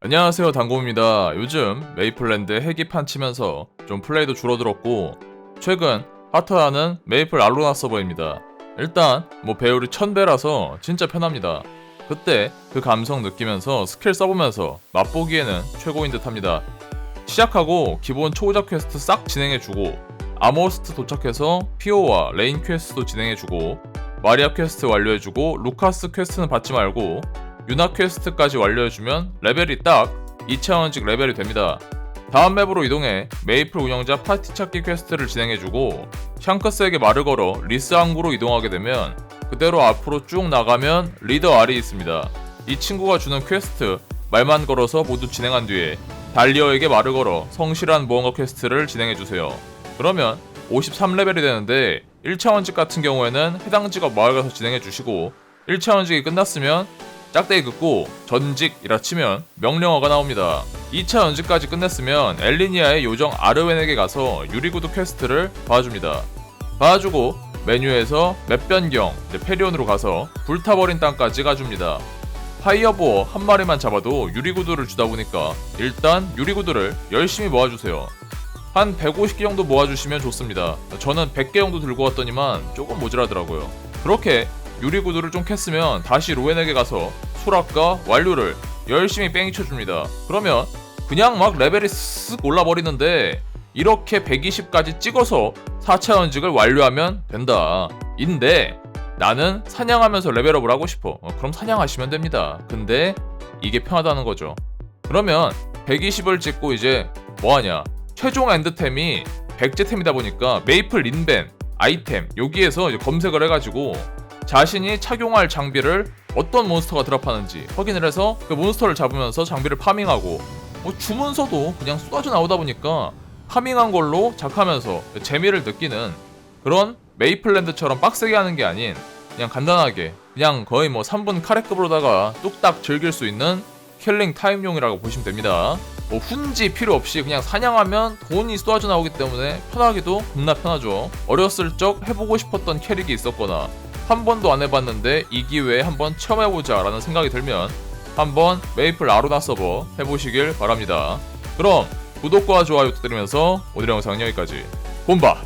안녕하세요 당고입니다. 요즘 메이플랜드 핵이판 치면서 좀 플레이도 줄어들었고 최근 핫하다는 메이플 알로나 서버입니다. 일단 뭐 배율이 1000배라서 진짜 편합니다. 그때 그 감성 느끼면서 스킬 써보면서 맛보기에는 최고인 듯 합니다. 시작하고 기본 초보자 퀘스트 싹 진행해주고 아모스트 도착해서 피오와 레인 퀘스트도 진행해주고 마리아 퀘스트 완료해주고 루카스 퀘스트는 받지 말고 유나 퀘스트까지 완료해주면 레벨이 딱 2차원직 레벨이 됩니다. 다음 맵으로 이동해 메이플 운영자 파티 찾기 퀘스트를 진행해주고 샹크스에게 말을 걸어 리스 항구로 이동하게 되면 그대로 앞으로 쭉 나가면 리더 알이 있습니다. 이 친구가 주는 퀘스트 말만 걸어서 모두 진행한 뒤에 달리어에게 말을 걸어 성실한 무언가 퀘스트를 진행해주세요. 그러면 53레벨이 되는데 1차원직 같은 경우에는 해당 직업 마을 가서 진행해주시고 1차원직이 끝났으면 짝대기 긋고 전직이라 치면 명령어가 나옵니다. 2차 연직까지 끝냈으면 엘리니아의 요정 아르웬에게 가서 유리구두 퀘스트를 봐줍니다. 봐주고 메뉴에서 맵 변경 페리온으로 가서 불타버린 땅까지 가줍니다. 파이어보어 한 마리만 잡아도 유리구두를 주다 보니까 일단 유리구두를 열심히 모아주세요. 한 150개 정도 모아주시면 좋습니다. 저는 100개 정도 들고 왔더니만 조금 모자라더라고요. 그렇게 유리구두를 좀 캤으면 다시 로엔에게 가서 수락과 완료를 열심히 뺑이 쳐줍니다. 그러면 그냥 막 레벨이 쓱 올라버리는데 이렇게 120까지 찍어서 4차 연직을 완료하면 된다. 인데 나는 사냥하면서 레벨업을 하고 싶어. 어, 그럼 사냥하시면 됩니다. 근데 이게 편하다는 거죠. 그러면 120을 찍고 이제 뭐하냐? 최종 엔드템이 백제템이다 보니까 메이플 린벤 아이템 여기에서 검색을 해가지고 자신이 착용할 장비를 어떤 몬스터가 드랍하는지 확인을 해서 그 몬스터를 잡으면서 장비를 파밍하고 뭐 주문서도 그냥 쏟아져 나오다 보니까 파밍한 걸로 작하면서 재미를 느끼는 그런 메이플랜드처럼 빡세게 하는 게 아닌 그냥 간단하게 그냥 거의 뭐 3분 카레급으로다가 뚝딱 즐길 수 있는 킬링 타임용이라고 보시면 됩니다. 뭐 훈지 필요 없이 그냥 사냥하면 돈이 쏟아져 나오기 때문에 편하기도 겁나 편하죠. 어렸을 적 해보고 싶었던 캐릭이 있었거나 한 번도 안 해봤는데 이 기회에 한번 체험해보자 라는 생각이 들면 한번 메이플 아로나 서버 해보시길 바랍니다. 그럼 구독과 좋아요 부탁드리면서 오늘의 영상은 여기까지 본바